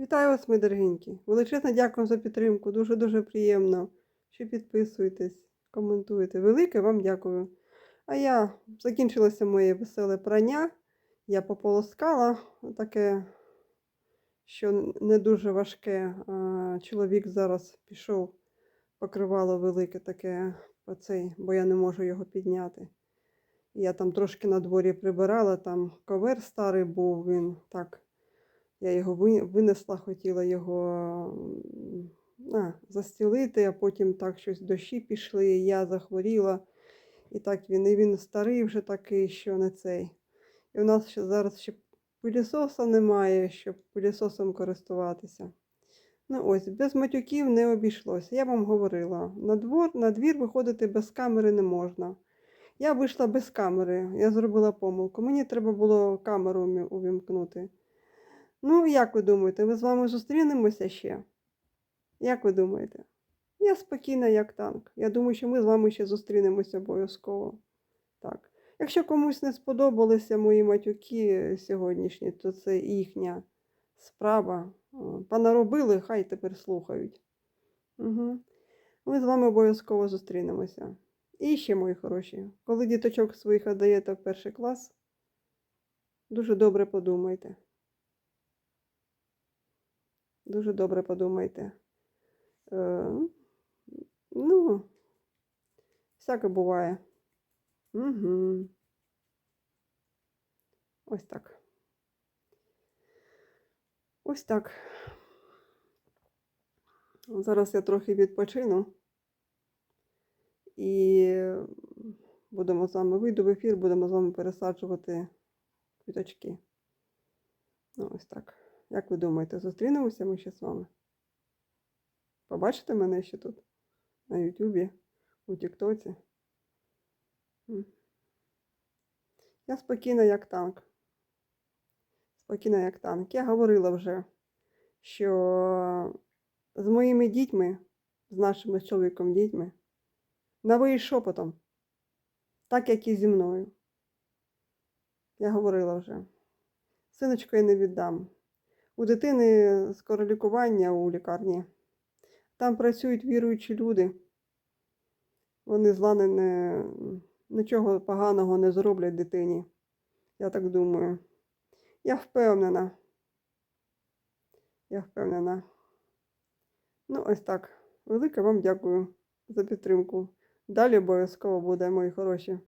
Вітаю вас, мої дорогенькі. Величезно дякую за підтримку. Дуже-дуже приємно, що підписуєтесь, коментуєте. Велике вам дякую. А я закінчилося моє веселе прання. Я пополоскала таке, що не дуже важке. Чоловік зараз пішов, покривало велике таке по цей, бо я не можу його підняти. Я там трошки на дворі прибирала, там ковер старий був, він так. Я його винесла, хотіла його а, застілити, а потім так щось дощі пішли, я захворіла. І так він, і він старий вже такий, що не цей. І у нас ще зараз ще пилісоса немає, щоб пилісосом користуватися. Ну ось, без матюків не обійшлося. Я вам говорила, на, двор, на двір виходити без камери не можна. Я вийшла без камери, я зробила помилку. Мені треба було камеру увімкнути. Ну, як ви думаєте, ми з вами зустрінемося ще? Як ви думаєте? Я спокійна, як танк. Я думаю, що ми з вами ще зустрінемося обов'язково. Так. Якщо комусь не сподобалися мої матюки сьогоднішні, то це їхня справа. Понаробили, хай тепер слухають. Угу. Ми з вами обов'язково зустрінемося. І ще, мої хороші, коли діточок своїх віддаєте в перший клас, дуже добре подумайте. Дуже добре подумайте. Е, ну, всяке буває. Угу. Ось так. Ось так. Зараз я трохи відпочину. І будемо з вами вийду в ефір, будемо з вами пересаджувати квіточки. Ну, ось так. Як ви думаєте, зустрінемося ми ще з вами? Побачите мене ще тут? На Ютубі, у Тіктоці? Я спокійна, як танк. Спокійна, як танк. Я говорила вже, що з моїми дітьми, з нашими з чоловіком дітьми, на шепотом, так як і зі мною. Я говорила вже. Синочка я не віддам. У дитини скоро лікування у лікарні. Там працюють віруючі люди. Вони зла не, нічого поганого не зроблять дитині. Я так думаю. Я впевнена. Я впевнена. Ну, ось так. Велике вам дякую за підтримку. Далі обов'язково буде, мої хороші.